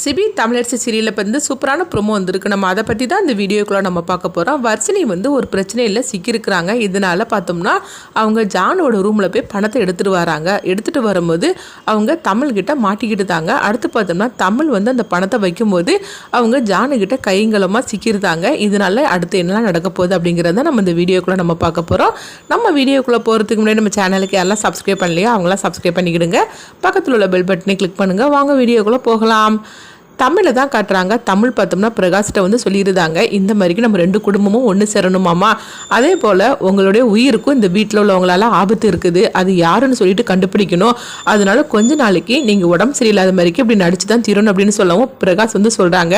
CP Tamilarasi சீரியலில் வந்து சூப்பரான ப்ரொமோ வந்திருக்கு. நம்ம அதை பற்றி தான் இந்த வீடியோக்குள்ளே நம்ம பார்க்க போகிறோம் வர்ஷினி வந்து ஒரு பிரச்சனையில் சிக்கியிருக்கிறாங்க. இதனால் பார்த்தோம்னா அவங்க ஜானோட ரூமில் போய் பணத்தை எடுத்துகிட்டு வராங்க. எடுத்துகிட்டு வரும்போது அவங்க தமிழ்கிட்ட மாட்டிக்கிட்டு தாங்க அடுத்து பார்த்தோம்னா தமிழ் வந்து அந்த பணத்தை வைக்கும்போது அவங்க ஜானுக்கிட்ட கைங்கலமாக சிக்கியிருந்தாங்க. இதனால அடுத்து என்னெல்லாம் நடக்க போகுது அப்படிங்கிறத நம்ம இந்த வீடியோக்குள்ளே நம்ம பார்க்க போகிறோம் நம்ம வீடியோக்குள்ளே போகிறதுக்கு முன்னாடி நம்ம சேனலுக்கு எல்லாம் சப்ஸ்கிரைப் பண்ணலையோ அவங்களாம் சப்ஸ்கிரைப் பண்ணிக்கிடுங்க. பக்கத்தில் உள்ள பெல் பட்டனை கிளிக் பண்ணுங்கள் வாங்க வீடியோக்குள்ளே போகலாம். தமிழை தான் காட்டுறாங்க. தமிழ் பார்த்தோம்னா பிரகாஷ்கிட்ட வந்து சொல்லியிருந்தாங்க. இந்த மாதிரிக்கு நம்ம ரெண்டு குடும்பமும் ஒன்று சேரணுமாமா? அதே போல் உங்களுடைய உயிருக்கும் இந்த வீட்டில் உள்ளவங்களால ஆபத்து இருக்குது. அது யாருன்னு சொல்லிட்டு கண்டுபிடிக்கணும். அதனால கொஞ்ச நாளைக்கு நீங்கள் உடம்பு சரியில்லாத மாதிரிக்கு இப்படி நடிச்சு தான் தீரணும் அப்படின்னு சொல்லவும் பிரகாஷ் வந்து சொல்கிறாங்க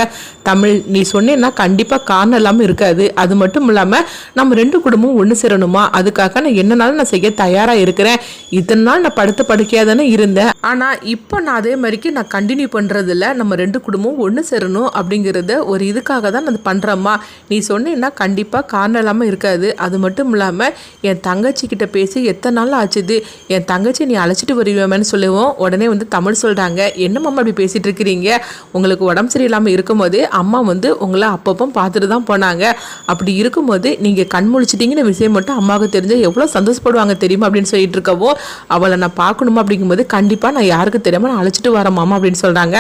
தமிழ் நீ சொன்னேன்னா கண்டிப்பாக காரணம் இல்லாமல் இருக்காது. அது மட்டும் இல்லாமல் நம்ம ரெண்டு குடும்பமும் ஒன்று சேரணுமா? அதுக்காக நான் என்னனாலும் நான் செய்ய தயாராக இருக்கிறேன். இத்தனை நாள் நான் படுத்த படுக்கையாக தானே இருந்தேன். ஆனால் இப்போ நான் அதே மாதிரிக்கு நான் கண்டினியூ பண்ணுறதில்ல நம்ம ரெண்டு குடும்பமும் ஒன்று சேரணும் அப்படிங்கிறத ஒரு இதுக்காக தான் நான் பண்ணுறேம்மா நீ சொன்னேன்னா கண்டிப்பாக காரணம் இல்லாமல் இருக்காது. அது மட்டும் இல்லாமல் என் தங்கச்சிக்கிட்ட பேசி எத்தனை நாள் ஆச்சுது? என் தங்கச்சி நீ அழைச்சிட்டு வருவேன்னு சொல்லுவோம். உடனே வந்து தமிழ் சொல்கிறாங்க என்னம்மா அப்படி பேசிகிட்டு இருக்கிறீங்க? உங்களுக்கு உடம்பு சரியில்லாமல் இருக்கும்போது அம்மா வந்து உங்களை அப்பப்போ பார்த்துட்டு தான் போனாங்க. அப்படி இருக்கும்போது நீங்கள் கண் முழிச்சிட்டிங்கன்னு விஷயம் மட்டும் அம்மாவுக்கு தெரிஞ்சால் எவ்வளோ சந்தோஷப்படுவாங்க தெரியுமா அப்படின்னு சொல்லிட்டு இருக்கவோ அவளை நான் பார்க்கணுமா அப்படிங்கும்போது கண்டிப்பாக நான் யாருக்கு தெரியாமல் நான் அழைச்சிட்டு வரேன் மாமா அப்படின்னு சொல்கிறாங்க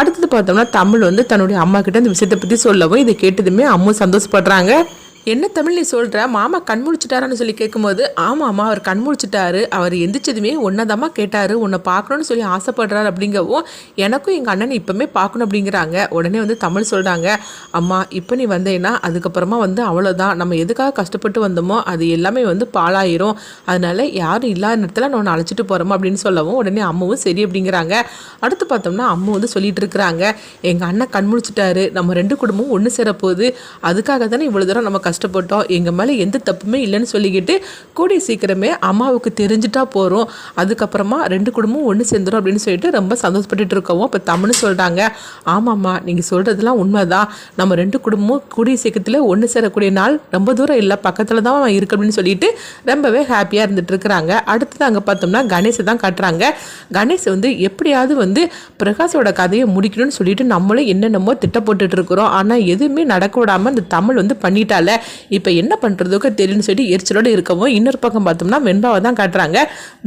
அடுத்தது பார்த்தோம்னா தமிழ் வந்து தன்னுடைய அம்மா கிட்ட இந்த விஷயத்தை பற்றி சொல்லவும் இதை கேட்டதுமே அம்மா சந்தோஷப்படுறாங்க. என்ன தமிழ் நீ சொல்கிற மாமா கண் முழிச்சிட்டாரான்னு சொல்லி கேட்கும்போது ஆமாம் அம்மா அவர் கண் முழிச்சிட்டாரு. அவர் எந்திரிச்சதுமே ஒன்னதாம்மா கேட்டார். உன்னை பார்க்கணும்னு சொல்லி ஆசைப்படுறாரு அப்படிங்கவும் எனக்கும் எங்கள் அண்ணனை இப்போமே பார்க்கணும் அப்படிங்கிறாங்க. உடனே வந்து தமிழ் சொல்கிறாங்க அம்மா இப்போ நீ வந்தேன்னா அதுக்கப்புறமா வந்து அவ்வளோதான் நம்ம எதுக்காக கஷ்டப்பட்டு வந்தோமோ அது எல்லாமே வந்து பாழாயிரும். அதனால் யாரும் இல்லாத நேரத்தில் நான் உன்னை அழைச்சிட்டு போகிறோமா அப்படின்னு சொல்லவும் உடனே அம்மாவும் சரி அப்படிங்கிறாங்க. அடுத்து பார்த்தோம்னா அம்மா வந்து சொல்லிட்டு இருக்கிறாங்க எங்கள் அண்ணன் கண் முழிச்சிட்டாரு. நம்ம ரெண்டு குடும்பமும் ஒன்று சேரப்போகுது. அதுக்காக தானே இவ்வளோ தூரம் நம்ம கஷ்டப்பட்டோம். எங்கள் மேலே எந்த தப்புமே இல்லைன்னு சொல்லிக்கிட்டு கூடிய சீக்கிரமே அம்மாவுக்கு தெரிஞ்சுட்டா போகிறோம் அதுக்கப்புறமா ரெண்டு குடும்பமும் ஒன்று சேர்ந்துடும் அப்படின்னு சொல்லிட்டு ரொம்ப சந்தோஷப்பட்டுட்டு இருக்கவும் இப்போ தமிழ்னு சொல்கிறாங்க ஆமாம்மா நீங்கள் சொல்கிறதுலாம் உண்மைதான். நம்ம ரெண்டு குடும்பமும் கூடிய சீக்கிரத்தில் ஒன்று சேரக்கூடிய நாள் ரொம்ப தூரம் இல்லை பக்கத்தில் தான் இருக்கு அப்படின்னு சொல்லிட்டு ரொம்பவே ஹாப்பியாக இருந்துட்டு இருக்கிறாங்க. அடுத்தது அங்கே பார்த்தோம்னா கணேஷை தான் காட்டுறாங்க. கணேஷ் வந்து எப்படியாவது வந்து பிரகாஷோட கதையை முடிக்கணும்னு சொல்லிட்டு நம்மளும் என்னென்னமோ திட்ட போட்டுட்டு இருக்கிறோம். ஆனால் எதுவுமே நடக்க விடாமல் இந்த தமிழ் வந்து பண்ணிட்டால. இப்போ என்ன பண்ணுறதுக்கு தெரியும்னு சொல்லி எரிச்சலோடு இருக்கவும் இன்னொரு பக்கம் பார்த்தோம்னா வெண்பாவை தான் காட்டுறாங்க.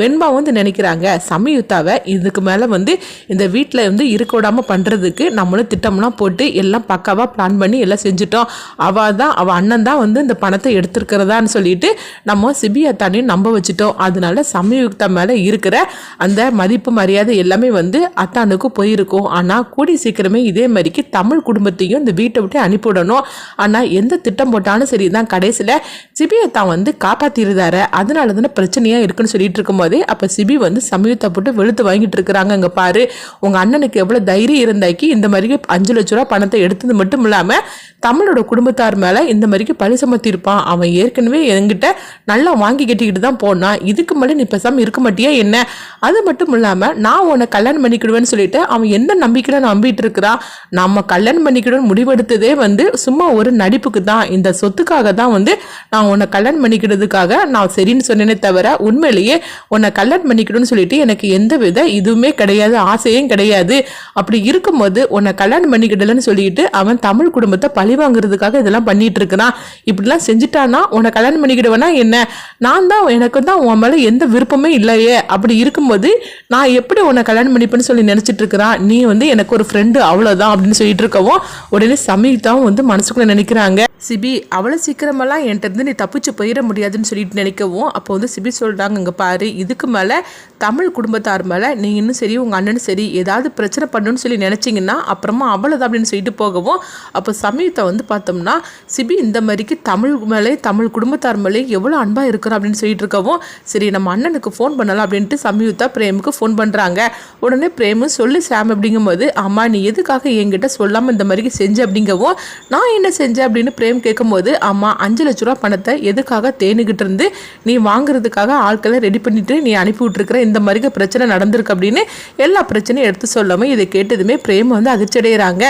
வெண்பா வந்து நினைக்கிறாங்க. சமயுத்தாவை இதுக்கு மேலே வந்து இந்த வீட்டில் வந்து இருக்க விடாமல் பண்ணுறதுக்கு நம்மளும் திட்டம்லாம் போட்டு எல்லாம் பக்காவாக பிளான் பண்ணி எல்லாம் செஞ்சுட்டோம். அவள் தான் அவள் அண்ணன் தான் வந்து இந்த பணத்தை எடுத்துருக்கிறதான்னு சொல்லிட்டு நம்ம சிபியத்தானையும் நம்ப வச்சுட்டோம். அதனால சமயுக்தா மேலே இருக்கிற அந்த மதிப்பு மரியாதை எல்லாமே வந்து அத்தானுக்கு போயிருக்கும். ஆனால் கூடி சீக்கிரமே இதே மாதிரிக்கு தமிழ் குடும்பத்தையும் இந்த வீட்டை விட்டு அனுப்பிவிடணும். ஆனால் எந்த திட்டம் போட்டாலும் சரி தான் கடைசியில் சிபியை தான் வந்து காப்பாற்றிருந்தாரு அதனால தானே பிரச்சனையாக இருக்குன்னு சொல்லிட்டு இருக்கும்போதே அப்போ சிபி வந்து சமயத்தை போட்டு வெளுத்து வாங்கிட்டு இருக்கிறாங்க. அங்கே பாரு உங்கள் அண்ணனுக்கு எவ்வளோ தைரியம் இருந்தாக்கி இந்த மாதிரி அஞ்சு லட்ச ரூபா பணத்தை எடுத்தது மட்டும் இல்லாமல் தமிழோட குடும்பத்தார் மேலே இந்த மாதிரிக்கு பழி சுமத்திருப்பான். அவன் ஏற்கனவே என்கிட்ட நல்லா வாங்கி கட்டிக்கிட்டு தான் போனான் இதுக்கு மேலே நீ பேசாமல் இருக்க மாட்டியா என்ன? அது மட்டும் இல்லாமல் நான் உன்னை கல்யாணம் பண்ணிக்கிடுவேன்னு சொல்லிட்டு அவன் எந்த நம்பிக்கையில் நம்பிட்டு இருக்கிறான்? நம்ம கல்யாணம் பண்ணிக்கிடுவேன்னு முடிவெடுத்ததே வந்து சும்மா ஒரு நடிப்புக்கு தான் இந்த சொத்துக்காக தான் வந்து நான் உன்னை கல்யாணம் பண்ணிக்கிறதுக்காக நான் சரின்னு சொன்னேனே தவிர உண்மையிலேயே உன்னை கல்யாணம் பண்ணிக்கணும்னு சொல்லிட்டு எனக்கு எந்த வித இதுவுமே கிடையாது ஆசையும் கிடையாது. அப்படி இருக்கும்போது உன்னை கல்யாணம் பண்ணிக்கிடலன்னு சொல்லிட்டு அவன் தமிழ் குடும்பத்தை பழி வாங்குறதுக்காக இதெல்லாம் பண்ணிட்டு இருக்கிறான். இப்படிலாம் செஞ்சுட்டானா உன்னை கல்யாணம் பண்ணிக்கிடுவேனா என்ன? நான் தான் எனக்கு தான் உன் மேலே எந்த விருப்பமே இல்லையே. அப்படி இருக்கும்போது நான் எப்படி உன்னை கல்யாணம் பண்ணிப்பேன்னு சொல்லி நினச்சிட்டு இருக்கிறான்? நீ வந்து எனக்கு ஒரு ஃப்ரெண்டு அவ்வளோதான் அப்படின்னு சொல்லிட்டு இருக்கவும் உடனே சமீதாவும் வந்து மனசுக்குள்ளே நினைக்கிறாங்க. சிபி அவ்வளோ சீக்கிரமெல்லாம் என்கிட்ட இருந்து நீ தப்பிச்சு போயிட முடியாதுன்னு சொல்லிட்டு நினைக்கவும். அப்போ வந்து சிபி சொல்கிறாங்க இங்கே பாரு இதுக்கு மேலே தமிழ் குடும்பத்தார் மேலே நீ இன்னும் சரி உங்கள் அண்ணனும் சரி ஏதாவது பிரச்சனை பண்ணணும்னு சொல்லி நினச்சிங்கன்னா அப்புறமா அவ்வளோதான் அப்படின்னு சொல்லிட்டு போகவும். அப்போ சமயத்தை வந்து பார்த்தோம்னா சிபி இந்த மாதிரிக்கு தமிழ் மேலே தமிழ் குடும்பத்தார் மேலே எவ்வளோ அன்பாக இருக்கிறோம் அப்படின்னு சொல்லிட்டு இருக்கவும் சரி நம்ம அண்ணனுக்கு ஃபோன் பண்ணலாம் அப்படின்ட்டு சமயுத்தா பிரேமுக்கு ஃபோன் பண்ணுறாங்க உடனே பிரேமு சொல்லு சாம் அப்படிங்கும்போது அம்மா நீ எதுக்காக என்கிட்ட சொல்லாமல் இந்த மாதிரி செஞ்ச? அப்படிங்கவும் நான் என்ன செஞ்சேன்? அப்படின்னு பிரேம் கேட்கும்போது கேட்கும்போது அம்மா அஞ்சு லட்ச ரூபா பணத்தை எதுக்காக தேனுகிட்டு இருந்து நீ வாங்குறதுக்காக ஆட்களை ரெடி பண்ணிட்டு நீ அனுப்பி விட்டுருக்குற? இந்த மாதிரி பிரச்சனை நடந்திருக்கு அப்படின்னு எல்லா பிரச்சனையும் எடுத்து சொல்லாமல் இதை கேட்டதுமே பிரேம் வந்து அதிர்ச்சி அடைகிறாங்க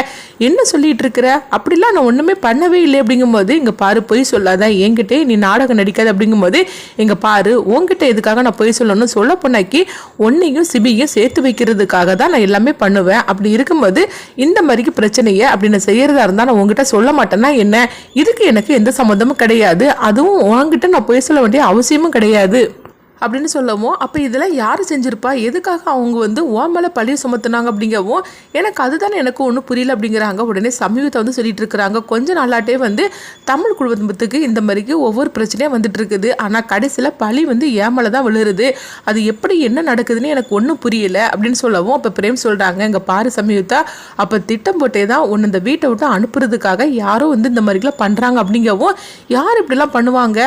என்ன சொல்லிட்டு இருக்கிற அப்படிலாம் நான் ஒன்றுமே பண்ணவே இல்லை. அப்படிங்கும்போது இங்கே பாரு பொய் சொல்லாத. என்கிட்டே நீ நாடகம் நடிக்காது. அப்படிங்கும்போது இங்கே பாரு உன்கிட்ட எதுக்காக நான் பொய் சொல்லணும்னு சொல்ல பொண்ணாக்கி ஒன்னையும் சிபியும் சேர்த்து வைக்கிறதுக்காக தான் நான் எல்லாமே பண்ணுவேன். அப்படி இருக்கும்போது இந்த மாதிரிக்கு பிரச்சனையை அப்படி நான் செய்யறதா இருந்தால் நான் உங்ககிட்ட சொல்ல மாட்டேன்னா என்ன? இதுக்கு எனக்கு எந்த சம்மந்தமும் கிடையாது. அதுவும் உன்கிட்ட நான் பேச சொல்ல வேண்டிய அவசியமும் கிடையாது. அப்படின்னு சொல்லவும் அப்போ இதெல்லாம் யார் செஞ்சுருப்பா? எதுக்காக அவங்க வந்து ஓ மேலே பழியை சுமத்துனாங்க அப்படிங்கவும் எனக்கு அதுதானே எனக்கு ஒன்றும் புரியல அப்படிங்கிறாங்க. உடனே சமீபத்தை வந்து சொல்லிட்டு இருக்கிறாங்க. கொஞ்ச நாளாட்டே வந்து தமிழ் குடும்பத்துக்கு இந்த மாதிரிக்கு ஒவ்வொரு பிரச்சனையும் வந்துட்டு இருக்குது. ஆனால் கடைசியில் பழி வந்து ஏன் மேலே தான் விழுறது. அது எப்படி என்ன நடக்குதுன்னு எனக்கு ஒன்றும் புரியல அப்படின்னு சொல்லவும் அப்போ பிரேம் சொல்கிறாங்க இங்கே பாரு சமீபத்தா அப்போ திட்டம் போட்டே தான் ஒன்று இந்த வீட்டை விட்டு அனுப்புறதுக்காக யாரோ வந்து இந்த மாதிரிலாம் பண்ணுறாங்க அப்படிங்கவும் யார் இப்படிலாம் பண்ணுவாங்க?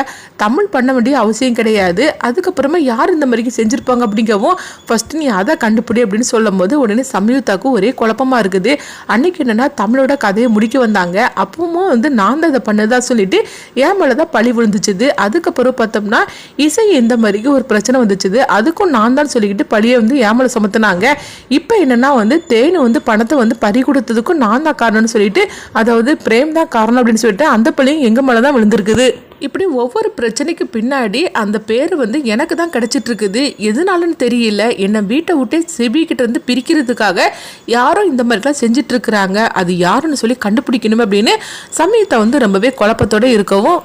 தமிழ் பண்ண வேண்டிய அவசியம் கிடையாது. அதுக்கப்புறம் அப்புறமா யார் இந்த மாதிரிக்கு செஞ்சுருப்பாங்க அப்படிங்கவும் ஃபஸ்ட்டு நீ அதை கண்டுபிடி அப்படின்னு சொல்லும் போது உடனே சம்யுக்தாக்கு ஒரே குழப்பமா இருக்குது. அன்னைக்கு என்னென்னா தமிழோட கதையை முடிக்க வந்தாங்க. அப்பவும் வந்து நான் தான் இதை பண்ணதா சொல்லிட்டு என் மேலே தான் பழி விழுந்துச்சுது. அதுக்கப்புறம் பார்த்தோம்னா இசை இந்த மாதிரிக்கு ஒரு பிரச்சனை வந்துச்சுது. அதுக்கும் நான் தான் சொல்லிக்கிட்டு பழியை வந்து என் மேலே சுமத்துனாங்க. இப்போ என்னென்னா வந்து தேனு வந்து பணத்தை வந்து பறி கொடுத்ததுக்கும் நான் தான் காரணம்னு சொல்லிட்டு அதாவது பிரேம் தான் காரணம் அப்படின்னு சொல்லிட்டு அந்த பழியும் எங்கள் மேலே தான் விழுந்திருக்குது. இப்படி ஒவ்வொரு பிரச்சனைக்கு பின்னாடி அந்த பேர் வந்து எனக்கு தான் கிடைச்சிட்டு இருக்குது எதனாலன்னு தெரியல. என்னை வீட்டை விட்டு செபி கிட்ட இருந்து பிரிக்கிறதுக்காக யாரும் இந்த மாதிரிலாம் செஞ்சுட்டு இருக்கிறாங்க அது யாருன்னு சொல்லி கண்டுபிடிக்கணும் அப்படின்னு சமயத்தை வந்து ரொம்பவே குழப்பத்தோட இருக்கவும்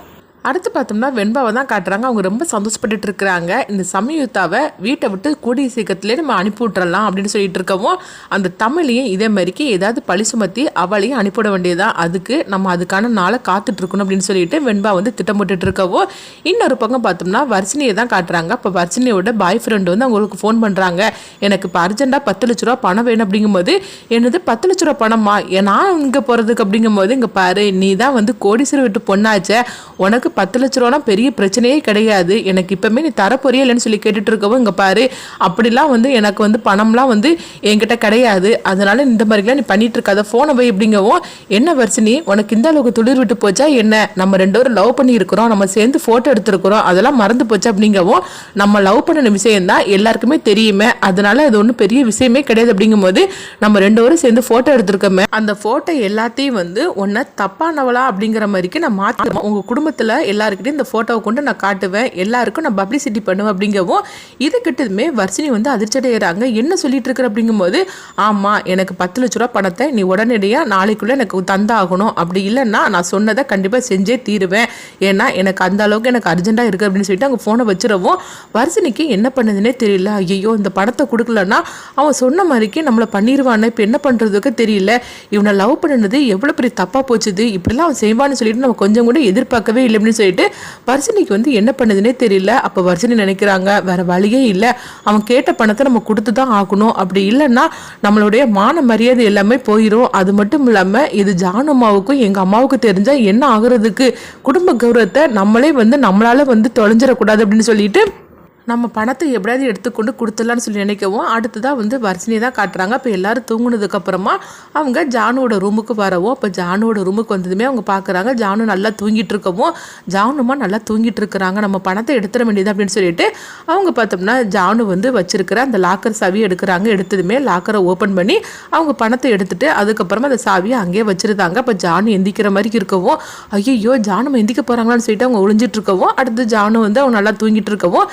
அடுத்து பார்த்தோம்னா வெண்பாவை தான் காட்டுறாங்க. அவங்க ரொம்ப சந்தோஷப்பட்டுட்டு இருக்கிறாங்க. இந்த சமயுத்தாவை வீட்டை விட்டு கூடிய சீக்கிரத்துலேயே நம்ம அனுப்பி விட்றலாம் அப்படின்னு சொல்லிட்டு இருக்கவும் அந்த தமிழையும் இதே மாதிரிக்கு ஏதாவது பழி சுமத்தி அவளையும் அனுப்பிவிட வேண்டியதான் அதுக்கு நம்ம அதுக்கான நாளை காத்துட்டு இருக்கணும் அப்படின்னு சொல்லிட்டு வெண்பா வந்து திட்டமிட்டுட்டு இருக்கவோ இன்னொரு பக்கம் பார்த்தோம்னா வர்ஷினியை தான் காட்டுறாங்க. அப்போ வர்ஷினியோட பாய் ஃப்ரெண்டு வந்து அவங்களுக்கு ஃபோன் பண்ணுறாங்க எனக்கு இப்போ அர்ஜென்ட்டாக பத்து லட்ச ரூபா பணம் வேணும் அப்படிங்கும்போது என்னது பத்து லட்ச ரூபா பணமா? ஏ, நான் இங்கே போகிறதுக்கு அப்படிங்கும்போது இங்கே பாரு நீ தான் வந்து கோடீஸ்வரர் விட்டு பொண்ணாச்சே. உனக்கு பத்து லட்ச ரூபானா பெரிய பிரச்சனையே கிடையாது. எனக்கு இப்பவுமே நீ தர பொரியலன்னு சொல்லி கேட்டுட்டு இருக்கவும் இங்கே பாரு. அப்படிலாம் வந்து எனக்கு வந்து பணம்லாம் வந்து என்கிட்ட கிடையாது. அதனால இந்த மாதிரிலாம் நீ பண்ணிட்டு இருக்காத. ஃபோனை போய் எப்படிங்கவும் என்ன வர்ஷினி உனக்கு இந்த அளவுக்கு துளிர் விட்டு போச்சா என்ன? நம்ம ரெண்டு பேரும் லவ் பண்ணி இருக்கிறோம் நம்ம சேர்ந்து ஃபோட்டோ எடுத்திருக்கிறோம். அதெல்லாம் மறந்து போச்சு? அப்படிங்கவும் நம்ம லவ் பண்ணின விஷயம் தான் எல்லாருக்குமே தெரியுமே. அதனால அது ஒன்றும் பெரிய விஷயமே கிடையாது. அப்படிங்கும்போது நம்ம ரெண்டு பேரும் சேர்ந்து ஃபோட்டோ எடுத்திருக்கோமே. அந்த ஃபோட்டோ எல்லாத்தையும் வந்து உன்னை தப்பானவளா அப்படிங்கிற மாதிரிக்கு நான் மாற்றுவேன் உங்கள் குடும்பத்தில் எல்லாருக்கிட்டையும் இந்த ஃபோட்டோவை கொண்டு நான் காட்டுவேன். எல்லாருக்கும் நான் பப்ளிசிட்டி பண்ணுவேன் அப்படிங்கவும் இது கிட்டதுமே வர்ஷினி வந்து அதிர்ச்சி அடைகிறாங்க என்ன சொல்லிட்டு இருக்கிற அப்படிங்கும்போது ஆமாம் எனக்கு பத்து லட்ச ரூபா பணத்தை நீ உடனடியாக நாளைக்குள்ளே எனக்கு தந்தாகணும். அப்படி இல்லைன்னா நான் சொன்னதை கண்டிப்பாக செஞ்சே தீருவேன். ஏன்னா எனக்கு அந்த அளவுக்கு எனக்கு அர்ஜென்ட்டாக இருக்குது அப்படின்னு சொல்லிட்டு அவங்க ஃபோனை வச்சிடவும் வர்ஷினிக்கு என்ன பண்ணுதுன்னே தெரியல. ஐயோ இந்த பணத்தை கொடுக்கலன்னா அவன் சொன்ன மாதிரிக்கு நம்மளை பண்ணிடுவான்னு இப்போ என்ன பண்ணுறதுக்கு தெரியல. இவனை லவ் பண்ணினது எவ்வளோ பெரிய தப்பாக போச்சுது. இப்படிலாம் அவன் செய்வான்னு சொல்லிட்டு நம்ம கொஞ்சம் கூட எதிர்பார்க்கவே இல்லை அப்படின்னு சொல்லிட்டு வர்ஷினிக்கு வந்து என்ன பண்ணுதுன்னே தெரியல. அப்போ வர்ஷினி நினைக்கிறாங்க வேற வழியே இல்லை. அவன் கேட்ட பணத்தை நம்ம கொடுத்து தான் ஆகணும். அப்படி இல்லைன்னா நம்மளுடைய மான மரியாதை எல்லாமே போயிடும் அது மட்டும் இல்லாமல் இது ஜானு அம்மாவுக்கும் எங்கள் அம்மாவுக்கும் தெரிஞ்சால் என்ன ஆகுறதுக்கு? குடும்ப கௌரவத்தை நம்மளே வந்து நம்மளால வந்து தொலைஞ்சிடக்கூடாது அப்படின்னு சொல்லிட்டு நம்ம பணத்தை எப்படியாவது எடுத்துக்கொண்டு கொடுத்துடலான்னு சொல்லி நினைக்கவும் அடுத்ததாக வந்து வர்ஷினி தான் காட்டுறாங்க. இப்போ எல்லாரும் தூங்குனதுக்கப்புறமா அவங்க ஜானுவோட ரூமுக்கு வரவும் அப்போ ஜானுவோட ரூமுக்கு வந்ததுமே அவங்க பார்க்குறாங்க ஜானு நல்லா தூங்கிட்டு இருக்கவும் ஜானுமா நல்லா தூங்கிட்டு இருக்கிறாங்க நம்ம பணத்தை எடுத்துட வேண்டியது அப்படின்னு சொல்லிட்டு அவங்க பார்த்தோம்னா ஜானு வந்து வச்சிருக்கிற அந்த லாக்கர் சாவி எடுக்கிறாங்க. எடுத்ததுமே லாக்கரை ஓப்பன் பண்ணி அவங்க பணத்தை எடுத்துட்டு அதுக்கப்புறமா அந்த சாவியை அங்கேயே வச்சுருந்தாங்க. அப்போ ஜானு எந்திக்கிற மாதிரி இருக்கவும் ஐயோ ஜானு எந்திக்க போகிறாங்களான்னு சொல்லிட்டு அவங்க ஒழிஞ்சிட்டு இருக்கவும் அடுத்து ஜானு வந்து அவங்க நல்லா தூங்கிட்டு இருக்கவும்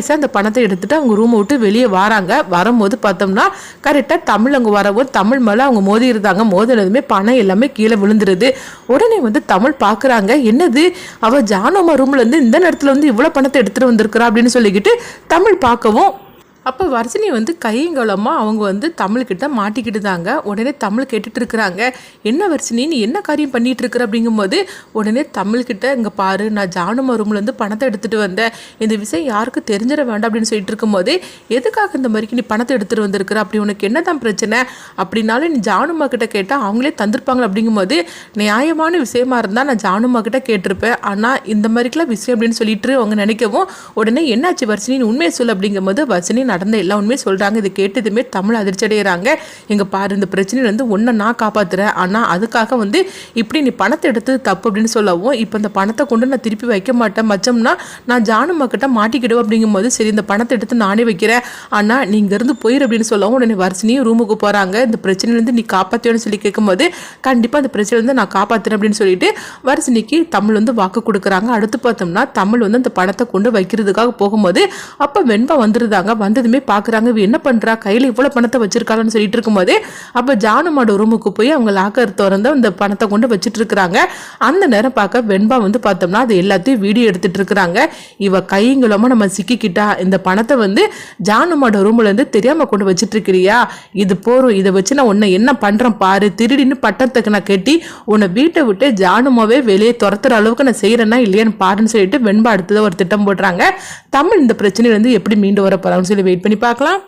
நைஸாக அந்த பணத்தை எடுத்துட்டு அவங்க ரூமை விட்டு வெளியே வராங்க. வரும்போது பார்த்தோம்னா கரெக்டாக தமிழ் அங்கே வரவும் தமிழ் மேலே அவங்க மோதி இருந்தாங்க மோதினதுமே பணம் எல்லாமே கீழே விழுந்துருது. உடனே வந்து தமிழ் பார்க்குறாங்க. என்னது? அவள் ஜானோமா ரூம்லேருந்து இந்த நேரத்தில் வந்து இவ்வளோ பணத்தை எடுத்துகிட்டு வந்திருக்கிறா அப்படின்னு சொல்லிக்கிட்டு தமிழ் பார்க்கவும் அப்போ வர்ஷினி வந்து கையங்கலமாக அவங்க வந்து தமிழ்கிட்ட மாட்டிக்கிட்டு தாங்க உடனே தமிழ் கேட்டுட்டு இருக்கிறாங்க என்ன வர்ஜினி நீ என்ன காரியம் பண்ணிட்டு இருக்கிற அப்படிங்கும்போது உடனே தமிழ்கிட்ட இங்கே பாரு நான் ஜானுமா ரூம்லேருந்து பணத்தை எடுத்துகிட்டு வந்தேன். இந்த விஷயம் யாருக்கும் தெரிஞ்சிட வேண்டாம். அப்படின்னு சொல்லிட்டு இருக்கும்போது எதுக்காக இந்த மாதிரிக்கு நீ பணத்தை எடுத்துகிட்டு வந்திருக்கிற? அப்படி உனக்கு என்ன தான் பிரச்சனை? அப்படின்னாலும் நீ ஜானுமா கிட்ட கேட்டால் அவங்களே தந்திருப்பாங்க. அப்படிங்கும்போது நியாயமான விஷயமா இருந்தால் நான் ஜானுமா கிட்ட கேட்டிருப்பேன். ஆனால் இந்த மாதிரிக்கெல்லாம் விஷயம் அப்படின்னு சொல்லிட்டு அவங்க நினைக்கவும் உடனே என்னாச்சு வர்ஷினி உண்மையை சொல்லு. அப்படிங்கும்போது வர்ஷினி நடந்த எல்லா உண்மையும் சொல்கிறாங்க இது கேட்டதுமே தமிழ் அதிர்ச்சி எங்கள் பாரு இந்த பிரச்சனையிலேருந்து ஒன்றை நான் காப்பாற்றுறேன் ஆனால் அதுக்காக வந்து இப்படி நீ பணத்தை எடுத்து தப்பு அப்படின்னு சொல்லவும் இப்போ இந்த பணத்தை கொண்டு நான் திருப்பி வைக்க மாட்டேன். மச்சம்னா நான் ஜானுமா கிட்ட மாட்டிக்கிடுவேன் அப்படிங்கும்போது சரி இந்த பணத்தை எடுத்து நானே வைக்கிறேன். ஆனால் நீ இங்கேருந்து போயிரு அப்படின்னு சொல்லவும் உடனே வரிசனையும் ரூமுக்கு போகிறாங்க இந்த பிரச்சனையிலேருந்து நீ காப்பாற்றியோன்னு சொல்லி கேட்கும்போது கண்டிப்பாக அந்த பிரச்சனையிலேருந்து நான் காப்பாற்றுறேன் அப்படின்னு சொல்லிட்டு வரிசனைக்கு தமிழ் வந்து வாக்கு கொடுக்குறாங்க. அடுத்து பார்த்தோம்னா தமிழ் வந்து அந்த பணத்தை கொண்டு வைக்கிறதுக்காக போகும்போது அப்போ வெண்பா வந்துருந்தாங்க. வந்ததுமே பார்க்குறாங்க இவ என்ன பண்ணுறா கையில் இவ்வளோ பணத்தை வச்சிருக்காங்கன்னு சொல்லிட்டு இருக்கும்போது அப்போ ஜானுமாட ரூமுக்கு போய் அவங்க லாக்கர் திறந்து அந்த பணத்தை கொண்டு வச்சுட்டு இருக்கிறாங்க. அந்த நேரம் பார்க்க வெண்பா வந்து பார்த்தோம்னா அது எல்லாத்தையும் வீடியோ எடுத்துட்டு இருக்கிறாங்க. இவ கைங்களுமா நம்ம சிக்கிக்கிட்டா இந்த பணத்தை வந்து ஜானுமாட ரூம்லேருந்து தெரியாமல் கொண்டு வச்சுட்டு இருக்கிறியா? இது போகிறோம் இதை வச்சு நான் உன்னை என்ன பண்ணுறேன் பாரு. திருடின்னு பட்டத்துக்கு நான் கட்டி உன்னை வீட்டை விட்டு ஜானுமாவே வெளியே துரத்துற அளவுக்கு நான் செய்கிறேன்னா இல்லையான்னு பாருன்னு சொல்லிட்டு வெண்பா அடுத்தது ஒரு திட்டம் போடுறாங்க. தமிழ் இந்த பிரச்சனையிலேருந்து எப்படி மீண்டு வர போறாங்கன்னு சொல்லி வெயிட் பண்ணி பார்க்கலாம்.